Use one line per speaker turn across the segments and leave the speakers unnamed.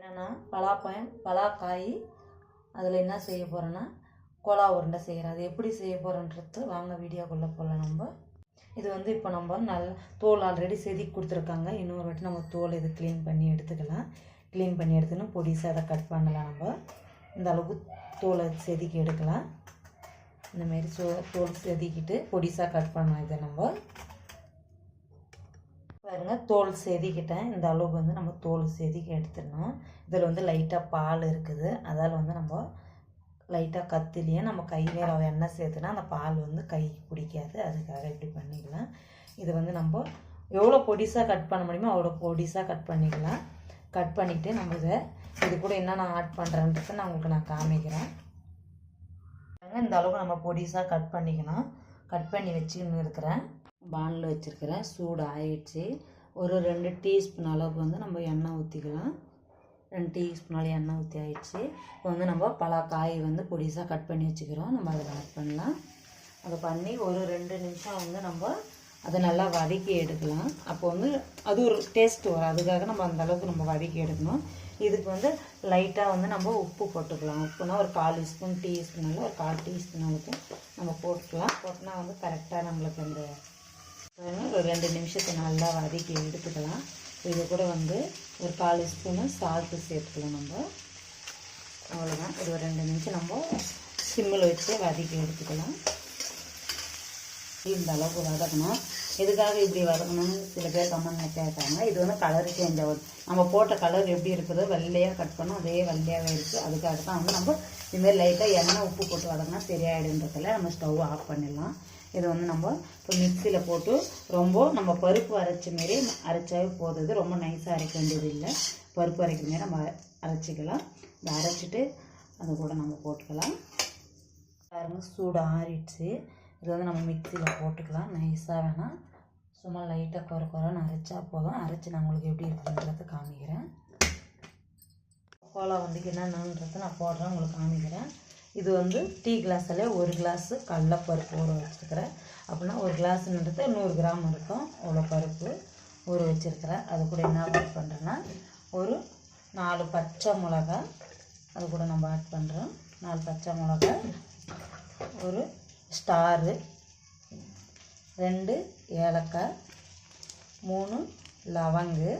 என்னென்னா பலாப்பழம் பலாக்காய் அதில் என்ன செய்ய போகிறேன்னா கோலா உருண்டை செய்கிறேன் அது எப்படி செய்ய போகிறோன்றது வாங்க வீடியோக்குள்ளே போகலாம் நம்ம. இது வந்து இப்போ நம்ம நல் தோல் ஆல்ரெடி செதுக்கி கொடுத்துருக்காங்க. இன்னொரு வாட்டி நம்ம தோல் இது க்ளீன் பண்ணி எடுத்துக்கலாம். க்ளீன் பண்ணி எடுத்துன்னு பொடிசாக அதை கட் பண்ணலாம் நம்ம. இந்த அளவுக்கு தோலை செதுக்கி எடுக்கலாம். இந்தமாரி சோ தோல் செதுக்கிட்டு பொடிசாக கட் பண்ணலாம் இதை நம்ம. பாருங்க தோல் செதுக்கிட்டேன். இந்த அளவுக்கு வந்து நம்ம தோல் செதுக்கி எடுத்துடணும். இதில் வந்து லைட்டாக பால் இருக்குது. அதால் வந்து நம்ம லைட்டாக கத்திலேயே நம்ம கை மேலே எண்ணெய் சேர்த்துனா அந்த பால் வந்து கை பிடிக்காது. அதுக்காக இப்படி பண்ணிக்கலாம். இது வந்து நம்ம எவ்வளோ பொடிசாக கட் பண்ண முடியுமோ அவ்வளோ பொடிசாக கட் பண்ணிக்கலாம். கட் பண்ணிவிட்டு நம்ம இதை இது கூட என்னென்ன ஆட் பண்ணுறேன்றதை நான் உங்களுக்கு நான் காமிக்கிறேன். இந்த அளவுக்கு நம்ம பொடிசாக கட் பண்ணிக்கணும். கட் பண்ணி வச்சுக்கின்னு இருக்கிறேன். பானில் வச்சுருக்கிறேன் சூடு ஆயிடுச்சு. ஒரு ரெண்டு டீஸ்பூன் அளவுக்கு வந்து நம்ம எண்ணெய் ஊற்றிக்கலாம் ரெண்டு டீஸ்பூன் அளவு எண்ணெய் ஊற்றி ஆயிடுச்சு. இப்போ வந்து நம்ம பலாக்காய் வந்து பொடிசாக கட் பண்ணி வச்சுக்கிறோம். நம்ம அதில் ஆட் பண்ணலாம். அதை பண்ணி ஒரு ரெண்டு நிமிஷம் வந்து நம்ம அதை நல்லா வதக்கி எடுக்கலாம். அப்போ வந்து அது ஒரு டேஸ்ட் வரும். அதுக்காக நம்ம அந்த அளவுக்கு நம்ம வதக்கி எடுக்கணும். இதுக்கு வந்து லைட்டாக வந்து நம்ம உப்பு போட்டுக்கலாம். உப்புனா ஒரு கால் ஸ்பூன் டீஸ்பூனால ஒரு கால் டீஸ்பூன் அளவுக்கு நம்ம போட்டுக்கலாம். போட்டோன்னா வந்து கரெக்டாக நம்மளுக்கு அந்த ஒரு ரெண்டு நிமிஷத்தை நல்லா வதக்கி எடுத்துக்கலாம். இது கூட வந்து ஒரு கால் ஸ்பூனு சால்ட்டு சேர்த்துக்கலாம் நம்ம. அவ்வளோதான் இது ஒரு ரெண்டு நிமிஷம் நம்ம சிம்மில் வச்சு வதக்கி எடுத்துக்கலாம். இந்த அளவுக்கு வதக்கணும். எதுக்காக இப்படி வதக்கணும்னு சில பேர் கமெண்ட்டில் கேட்டாங்க. இது வந்து கலர் சேஞ்ச் ஆகுது நம்ம போட்ட கலர் எப்படி இருக்குதோ வெள்ளையாக கட் பண்ணோம் அதே வெள்ளையாகவே இருக்குது அதுக்காக தான் வந்து நம்ம இதுமாரி லைட்டாக எண்ணெய் உப்பு போட்டு வதக்கினா சரியாயிடுன்றதுல நம்ம ஸ்டவ் ஆஃப் பண்ணிடலாம். இது வந்து நம்ம இப்போ மிக்சியில் போட்டு ரொம்ப நம்ம பருப்பு அரைச்ச மாரி அரைச்சாவே போதுது. ரொம்ப நைஸாக அரைக்க வேண்டியது இல்லை. பருப்பு அரைக்கிற மாரி நம்ம அரைச்சிக்கலாம். இதை அரைச்சிட்டு அது கூட நம்ம போட்டுக்கலாம். பாருங்கள் சூடு ஆறிடுச்சு. இது வந்து நம்ம மிக்சியில் போட்டுக்கலாம். நைஸாக வேணாம் சும்மா லைட்டாக குறை குறைன்னு அரைச்சா போதும். அரைச்சி நான் உங்களுக்கு எப்படி இருக்குன்றதை காமிக்கிறேன். கோலா வந்து என்னென்னன்றதை நான் போடுறேன் உங்களுக்கு காமிக்கிறேன். இது வந்து டீ கிளாஸில் ஒரு கிளாஸு கடலப்பருப்பு ஊற வச்சுருக்கிறேன். அப்படின்னா ஒரு கிளாஸுன்றது நூறு கிராம் இருக்கும். அவ்வளோ பருப்பு ஊற வச்சுருக்கிறேன். அது கூட என்ன ஆட் பண்ணுறேன்னா ஒரு நாலு பச்சை மிளகா அது கூட நம்ம ஆட் பண்ணுறோம் நாலு பச்சை மிளகா ஒரு ஸ்டாரு ரெண்டு ஏலக்காய் மூணு லவங்கு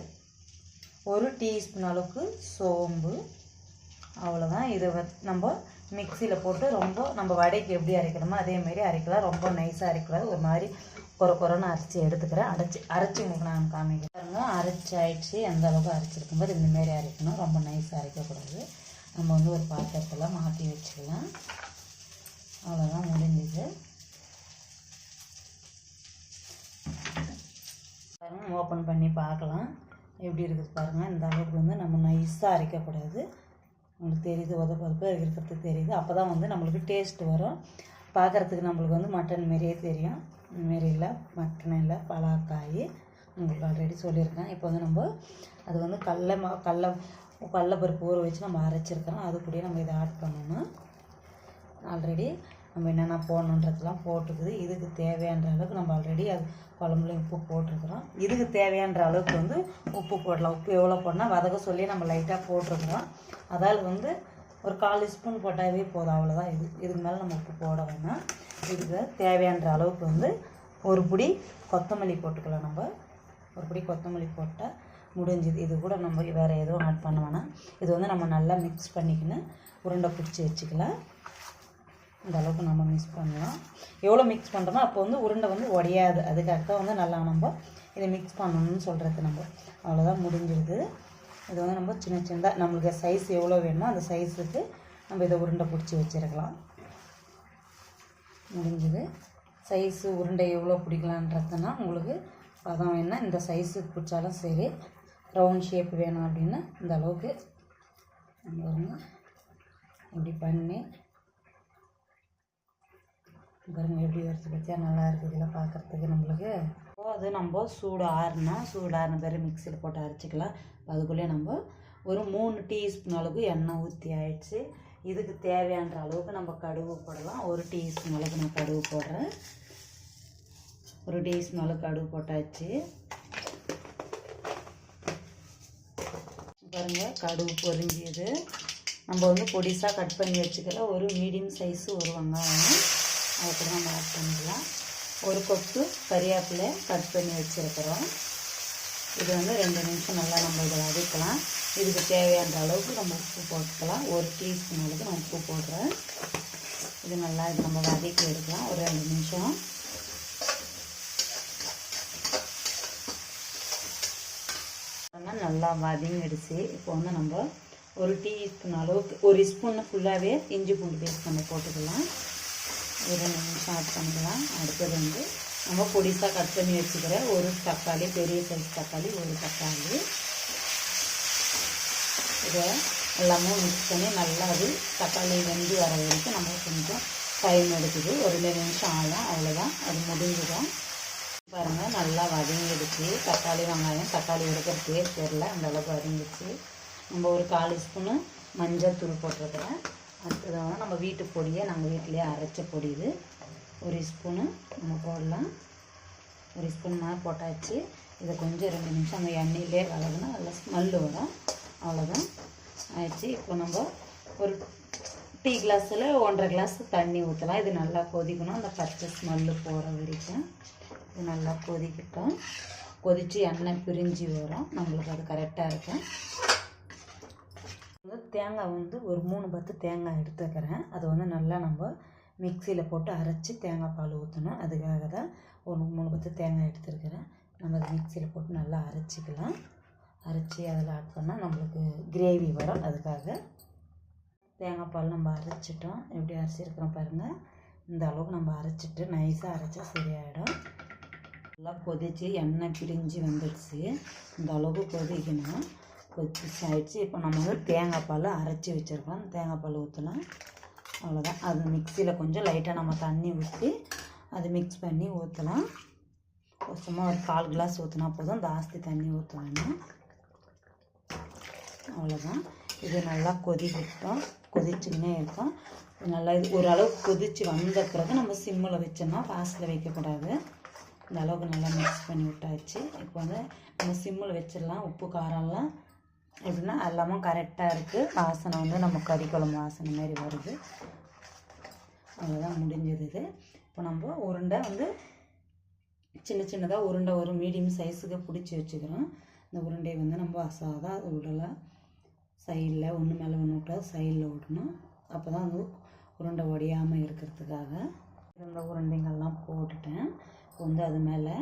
ஒரு டீஸ்பூன் அளவுக்கு சோம்பு அவ்வளோதான் இதை வ- நம்ம மிக்சியில் போட்டு ரொம்ப நம்ம வடைக்கு எப்படி அரைக்கணுமோ அதேமாரி அரைக்கலாம். ரொம்ப நைஸாக அரைக்கூடாது ஒரு மாதிரி குறை குறைன்னு அரைச்சி எடுத்துக்கிறேன். அரைச்சி அரைச்சி உங்களுக்கு நான் காமிக்கிறேன். பாருங்க அரைச்சி ஆயிடுச்சு எந்த அளவுக்கு அரைச்சிருக்கும் போது இந்தமாரி அரைக்கணும். ரொம்ப நைஸாக அரைக்கக்கூடாது. நம்ம வந்து ஒரு பாத்திரத்தில் மாற்றி வச்சுக்கலாம். அவ்வளோதான் முடிஞ்சுது. ஓப்பன் பண்ணி பார்க்கலாம். எப்படி இருக்குது பாருங்கள் இந்த அளவுக்கு வந்து நம்ம நைஸாக அரைக்கக்கூடாது. உங்களுக்கு தெரியுது உத இருக்கிறது தெரியுது. அப்போ தான் வந்து நம்மளுக்கு டேஸ்ட் வரும். பார்க்குறதுக்கு நம்மளுக்கு வந்து மட்டன் மாரியே தெரியும். இந்த மாரி இல்லை மட்டன் இல்லை பலாக்காய். உங்களுக்கு ஆல்ரெடி சொல்லியிருக்கேன். இப்போ வந்து நம்ம அது வந்து கடல மா கடல கடலப்பருப்பு ஊற வச்சு நம்ம அரைச்சிருக்கிறோம். அது நம்ம இதை ஆட் பண்ணணும். ஆல்ரெடி நம்ம என்னென்ன போடணுன்றதெல்லாம் போட்டுருக்குது. இதுக்கு தேவையான அளவுக்கு நம்ம ஆல்ரெடி அது குழம்புல உப்பு போட்டிருக்கிறோம். இதுக்கு தேவையான அளவுக்கு வந்து உப்பு போடலாம். உப்பு எவ்வளோ போடணும் வதக்க சொல்லி நம்ம லைட்டாக போட்டிருக்கிறோம். அதால் வந்து ஒரு கால் ஸ்பூன் போட்டாவே போதும். அவ்வளோதான் இது இதுக்கு மேலே நம்ம உப்பு போட வேணாம். இதுக்கு தேவையான அளவுக்கு வந்து ஒரு பிடி கொத்தமல்லி போட்டுக்கலாம் நம்ம. ஒரு பிடி கொத்தமல்லி போட்டால் முடிஞ்சுது. இது கூட நம்ம வேறு எதுவும் ஆட் பண்ண வேணாம். இது வந்து நம்ம நல்லா மிக்ஸ் பண்ணிக்கின்னு உருண்டை பிடிச்சி வச்சுக்கலாம். இந்த அளவுக்கு நம்ம மிக்ஸ் பண்ணலாம். எவ்வளோ மிக்ஸ் பண்ணுறோமோ அப்போ வந்து உருண்டை வந்து உடையாது அதுக்காக தான் வந்து நல்லா நம்ம இதை மிக்ஸ் பண்ணணும்னு சொல்கிறது நம்ம. அவ்வளோதான் முடிஞ்சிருது. இது வந்து நம்ம சின்ன சின்னதாக நம்மளுக்கு சைஸ் எவ்வளோ வேணுமோ அந்த சைஸுக்கு நம்ம இதை உருண்டை பிடிச்சி வச்சிருக்கலாம். முடிஞ்சுது. சைஸு உருண்டை எவ்வளோ பிடிக்கலான்றதுனா உங்களுக்கு பதம் வேணா இந்த சைஸுக்கு பிடிச்சாலும் சரி ரவுண்ட் ஷேப் வேணும் அப்படின்னா இந்த அளவுக்கு நம்ம வந்து இப்படி பண்ணி பாருங்க எப்படி வருது பற்றியா நல்லா இருக்குதுல பார்க்குறதுக்கு நம்மளுக்கு. இப்போ அது நம்ம சூடு ஆறுனா சூடு ஆறின பிறகு மிக்சியில் போட்டு அரைச்சிக்கலாம். அதுக்குள்ளே நம்ம ஒரு மூணு டீஸ்பூன் அளவுக்கு எண்ணெய் ஊற்றி ஆயிடுச்சு. இதுக்கு தேவையான அளவுக்கு நம்ம கடுகு போடலாம். ஒரு டீஸ்பூன் அளவுக்கு நான் கடுகு போடுறேன். ஒரு டீஸ்பூன் அளவுக்கு கடுகு போட்டாச்சு. பாருங்கள் கடுகு பொரிஞ்சியது நம்ம வந்து பொடிசாக கட் பண்ணி வச்சுக்கல. ஒரு மீடியம் சைஸு ஒரு வெங்காயம். அதை கூட நம்ம ஆட் பண்ணிக்கலாம். ஒரு கொப்பு கறிவேப்பிலை கட் பண்ணி வச்சுருக்கிறோம். இது வந்து ரெண்டு நிமிஷம் நல்லா நம்ம இதை வதக்கலாம் இதுக்கு தேவையான அளவுக்கு நம்ம உப்பு போட்டுக்கலாம். ஒரு டீஸ்பூன் அளவுக்கு நான் உப்பு போடுறேன். இது நல்லா இது நம்ம வதக்கி எடுக்கலாம். ஒரு ரெண்டு நிமிஷம். நல்லா வதங்கிடுச்சு. இப்போ வந்து நம்ம ஒரு டீஸ்பூன் அளவுக்கு ஒரு ஸ்பூன் ஃபுல்லாகவே இஞ்சி பூண்டு பேஸ்ட் நம்ம போட்டுக்கலாம். ஒரு நிமிஷம் ஆட் பண்ணிக்கலாம் அடுத்தது வந்து நம்ம பொடிசாக கட் பண்ணி வச்சுக்கிற ஒரு தக்காளி பெரிய சைஸ் தக்காளி ஒரு தக்காளி. இதை எல்லாமே மிக்ஸ் பண்ணி நல்லா அது தக்காளி வெந்து வர வரைக்கும் நம்ம கொஞ்சம் டைம் எடுக்குது. ஒரு ரெண்டு நிமிஷம் ஆகும் அவ்வளோதான் அது முடிஞ்சிடும். பாருங்கள் நல்லா வதங்கிடுச்சு. தக்காளி வெங்காயம் தக்காளி எடுக்கிறதுக்கே தெரில அந்த அளவுக்கு வதங்கிடுச்சு. நம்ம ஒரு காலு ஸ்பூனு மஞ்சள் தூள் போட்டிருக்கிறேன். அடுத்தது வந்து நம்ம வீட்டு பொடியை நாங்கள் வீட்டிலேயே அரைச்ச பொடி இது. ஒரு ஸ்பூனு நம்ம போடலாம். ஒரு ஸ்பூன் மேலே போட்டாச்சு. இதை கொஞ்சம் ரெண்டு நிமிஷம் அந்த எண்ணெயிலே வளர்க்குனா நல்லா ஸ்மெல்லு வரும் அவ்வளோதான் ஆயிடுச்சு. இப்போ நம்ம ஒரு டீ கிளாஸில் ஒன்றரை கிளாஸ் தண்ணி ஊற்றலாம் இது நல்லா கொதிக்கணும். அந்த பச்சை ஸ்மெல்லு போகிற வரைக்கும். இது நல்லா கொதிக்கட்டும். கொதித்து எண்ணெய் பிரிஞ்சு வரும். நம்மளுக்கு அது கரெக்டாக இருக்கும். தேங்காய் வந்து ஒரு மூணு பத்து தேங்காய் எடுத்துக்கிறேன். அதை வந்து நல்லா நம்ம மிக்சியில் போட்டு அரைச்சி தேங்காய் பால் ஊற்றணும் அதுக்காக தான் ஒரு மூணு பத்து தேங்காய் எடுத்துருக்கிறேன். நம்ம அதை மிக்சியில் போட்டு நல்லா அரைச்சிக்கலாம். அரைச்சி அதில் ஆட் பண்ணால் நம்மளுக்கு கிரேவி வரும். அதுக்காக தேங்காய் பால் நம்ம அரைச்சிட்டோம். எப்படி அரைச்சிருக்கிறோம் பாருங்கள் இந்த அளவுக்கு நம்ம அரைச்சிட்டு நைஸாக அரைச்சா சரியாயிடும். நல்லா கொதிச்சு எண்ணெய் பிரிஞ்சு வந்துடுச்சு இந்த அளவுக்கு கொதிக்கணும். கொதிச்சு ஆயிடுச்சு இப்போ நம்ம வந்து தேங்காய் பால் அரைச்சி வச்சுருக்கோம். தேங்காய் பால் ஊற்றலாம் அவ்வளோதான் அது மிக்சியில் கொஞ்சம் லைட்டாக நம்ம தண்ணி ஊற்றி அது மிக்ஸ் பண்ணி ஊற்றலாம் சும்மா ஒரு கால் கிளாஸ் ஊற்றினா போதும். ஜாஸ்தி தண்ணி ஊற்ற அவ்வளோதான் இது நல்லா கொதிக்கட்டும். கொதிச்சுக்கினே இருக்கும். நல்லா இது ஓரளவுக்கு கொதிச்சு வந்த பிறகு நம்ம சிம்மில் வச்சோம்னா ஃபாஸ்ட்டில் வைக்கக்கூடாது இந்த அளவுக்கு நல்லா மிக்ஸ் பண்ணி விட்டாச்சு. இப்போ வந்து நம்ம சிம்மில் வச்சிடலாம். உப்பு காரம்லாம் எப்படின்னா எல்லாமும் கரெக்டாக இருக்குது வாசனை வந்து நம்ம கறி குழம்பு வாசனை மாதிரி வருது. அவ்வளோதான் முடிஞ்சது இது இப்போ நம்ம உருண்டை வந்து சின்ன சின்னதாக உருண்டை ஒரு மீடியம் சைஸுக்கு பிடிச்சி வச்சுக்கிறோம். இந்த உருண்டையை வந்து நம்ம அசாதா அது விடலாம் சைடில் ஒன்று மேலே ஒன்று விட்டா சைடில் விடணும் அப்போ தான் வந்து உருண்டை உடையாமல் இருக்கிறதுக்காக இந்த உருண்டைங்கள்லாம் போட்டுட்டேன். இப்போ வந்து அது மேலே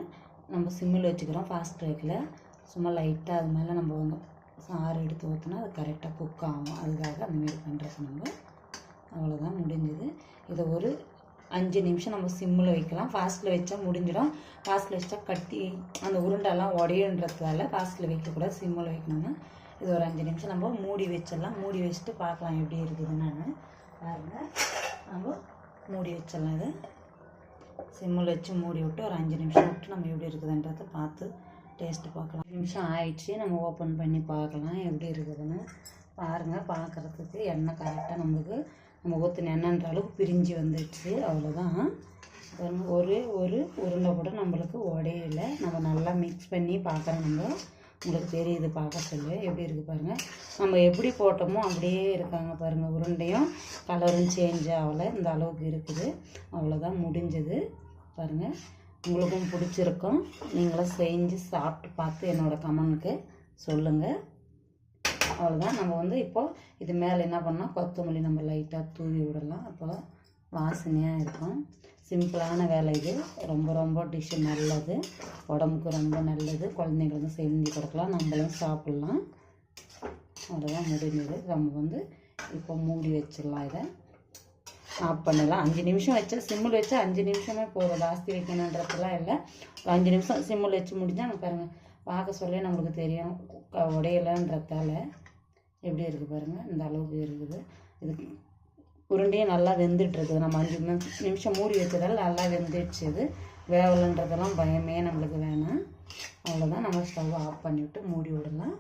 நம்ம சிம்மில் வச்சுக்கிறோம் ஃபாஸ்ட் ரேக்கில் சும்மா லைட்டாக அது மேலே நம்ம வந்து சாறு எடுத்து ஊற்றினா அது கரெக்டாக குக் ஆகும். அதுக்காக அந்தமாரி பண்ணுறது நம்ம அவ்வளோதான் முடிஞ்சது. இதை ஒரு அஞ்சு நிமிஷம் நம்ம சிம்மில் வைக்கலாம். ஃபாஸ்ட்டில் வச்சா முடிஞ்சிடும். ஃபாஸ்ட்டில் வச்சா கட்டி அந்த உருண்டெல்லாம் உடையுன்றதால ஃபாஸ்ட்டில் வைக்கக்கூடாது சிம்மில் வைக்கணும்னா இது ஒரு அஞ்சு நிமிஷம். நம்ம மூடி வச்சிடலாம். மூடி வச்சுட்டு பார்க்கலாம் எப்படி இருக்குதுன்னு பாருங்கள் நம்ம மூடி வச்சிடலாம் இது. சிம்மில் வச்சு மூடி விட்டு ஒரு அஞ்சு நிமிஷம் விட்டு நம்ம எப்படி இருக்குதுன்றதை பார்த்து டேஸ்ட்டு பார்க்கலாம். நிமிஷம் ஆயிடுச்சு. நம்ம ஓப்பன் பண்ணி பார்க்கலாம். எப்படி இருக்குதுன்னு பாருங்கள் பார்க்குறதுக்கு எண்ணெய் கரெக்டாக நம்மளுக்கு நம்ம ஊற்றின எண்ணெய்ன்ற அளவுக்கு பிரிஞ்சு வந்துடுச்சு. அவ்வளோதான் ஒரு ஒரு உருண்டை கூட நம்மளுக்கு உடையல. நம்ம நல்லா மிக்ஸ் பண்ணி பார்க்குறோம் நம்ம. உங்களுக்கு தெரியுது. பார்க்க சொல்லு. எப்படி இருக்குது பாருங்கள் நம்ம எப்படி போட்டோமோ அப்படியே இருக்காங்க பாருங்கள் உருண்டையும் கலரும் சேஞ்ச் ஆகலை. இந்த அளவுக்கு இருக்குது. அவ்வளோதான் முடிஞ்சது. பாருங்கள் உங்களுக்கும் பிடிச்சிருக்கும். நீங்களும் செஞ்சு சாப்பிட்டு பார்த்து என்னோடய கமனுக்கு சொல்லுங்கள் அவ்வளோதான் நம்ம வந்து இப்போ இது மேலே என்ன பண்ணால் கொத்தமல்லி நம்ம லைட்டாக தூவி விடலாம். அப்போ வாசனையாக இருக்கும். சிம்பிளான வேலை இது. ரொம்ப ரொம்ப டிஷ்ஷு நல்லது. உடம்புக்கு ரொம்ப நல்லது. குழந்தைங்களுக்கும் செஞ்சு கொடுக்கலாம். நம்மளும் சாப்பிட்லாம். அவ்வளோதான் முடிஞ்சது. நம்ம வந்து இப்போ மூடி வச்சிடலாம் இதை. ஆஃப் பண்ணலாம் அஞ்சு நிமிஷம் வச்சா சிம்மில் வச்சா அஞ்சு நிமிஷமே போதும். ஜாஸ்தி வைக்கணுன்றதுலாம் இல்லை. ஒரு அஞ்சு நிமிஷம் சிம்மில் வச்சு முடிஞ்சால் நம்ம பாருங்கள் பார்க்க சொல்லி நம்மளுக்கு தெரியும். உடையலன்றதால உடையலைன்றதால எப்படி இருக்குது பாருங்கள் இந்த அளவுக்கு இருக்குது. இது உருண்டையும் நல்லா வெந்துட்டுருக்குது. நம்ம அஞ்சு நிமிஷம் மூடி வச்சதால் நல்லா வெந்துடுச்சு இது. வேவலன்றதெல்லாம் பயமே நம்மளுக்கு வேணாம். அவ்வளோதான் நம்ம ஸ்டவ் ஆஃப் பண்ணிவிட்டு மூடி விடலாம்.